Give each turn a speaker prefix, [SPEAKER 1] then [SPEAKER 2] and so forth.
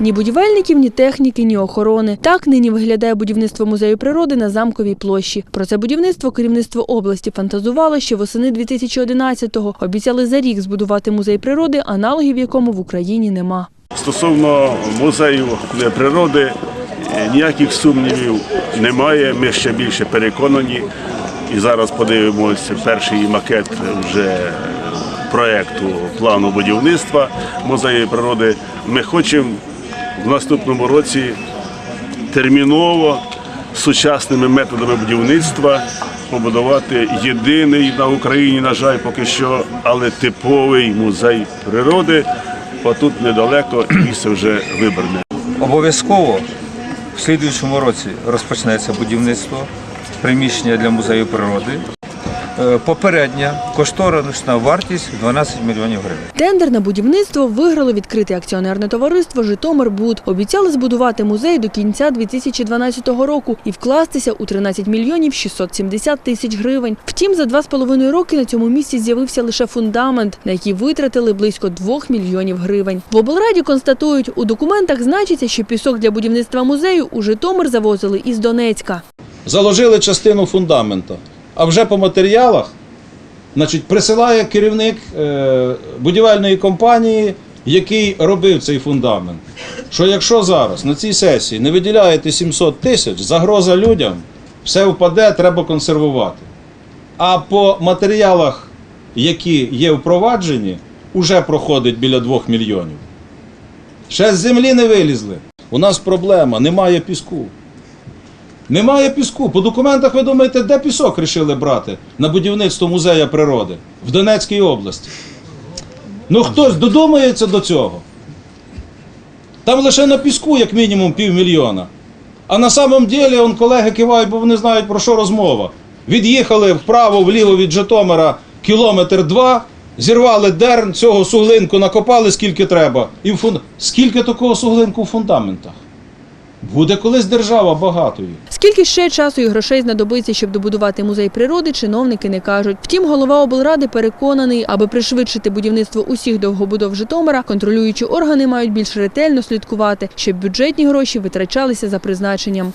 [SPEAKER 1] Ні будівельників, ні техніки, ні охорони. Так нині виглядає будівництво музею природи на замковій площі. Про це будівництво керівництво області фантазувало ще восени 2011-го. Обіцяли за рік збудувати музей природи, аналогів якому в Україні нема.
[SPEAKER 2] Стосовно музею природи, е, ніяких сумнівів немає. Ми ще більше переконані. І зараз подивимося перший макет вже проєкту плану будівництва музею природи. Ми хочемо в наступному році терміново сучасними методами будівництва побудувати єдиний на Україні, на жаль, поки що, але типовий музей природи. Отут недалеко місце вже вибране.
[SPEAKER 3] Обов'язково в слідуючому році розпочнеться будівництво приміщення для музею природи. Е, Попередня кошторисна вартість 12 мільйонів гривень.
[SPEAKER 1] Тендер на будівництво виграло відкрите акціонерне товариство Житомирбуд. Обіцяли збудувати музей до кінця 2012 року і вкластися у 13 мільйонів 670 тисяч гривень. Втім, за два з половиною роки на цьому місці з'явився лише фундамент, на який витратили близько 2 мільйонів гривень. В облраді констатують, у документах значиться, що пісок для будівництва музею у Житомир завозили із Донецька.
[SPEAKER 4] заложили частину фундамента. А вже по матеріалах значить, присилає керівник е, будівельної компанії, який робив цей фундамент. Що якщо зараз на цій сесії не виділяєте 700 тисяч, загроза людям, все впаде, треба консервувати. А по матеріалах, які є впроваджені, вже проходить біля 2 мільйонів. Ще з землі не вилізли. У нас проблема, немає піску. Немає піску. По документах ви думаєте, де пісок рішили брати на будівництво музею природи в Донецькій області. Ну хтось додумається до цього. Там лише на піску, як мінімум, півмільйона. А на самом ділі, он колеги кивають, бо вони знають про що розмова. Від'їхали вправо, вліво від Житомира кілометр два, зірвали дерн, цього суглинку накопали скільки треба. І в фун... Скільки такого суглинку в фундаментах? Буде колись держава багатою.
[SPEAKER 1] Скільки ще часу і грошей знадобиться, щоб добудувати музей природи, чиновники не кажуть. Втім, голова облради переконаний, аби пришвидшити будівництво усіх довгобудов Житомира, контролюючі органи мають більш ретельно слідкувати, щоб бюджетні гроші витрачалися за призначенням.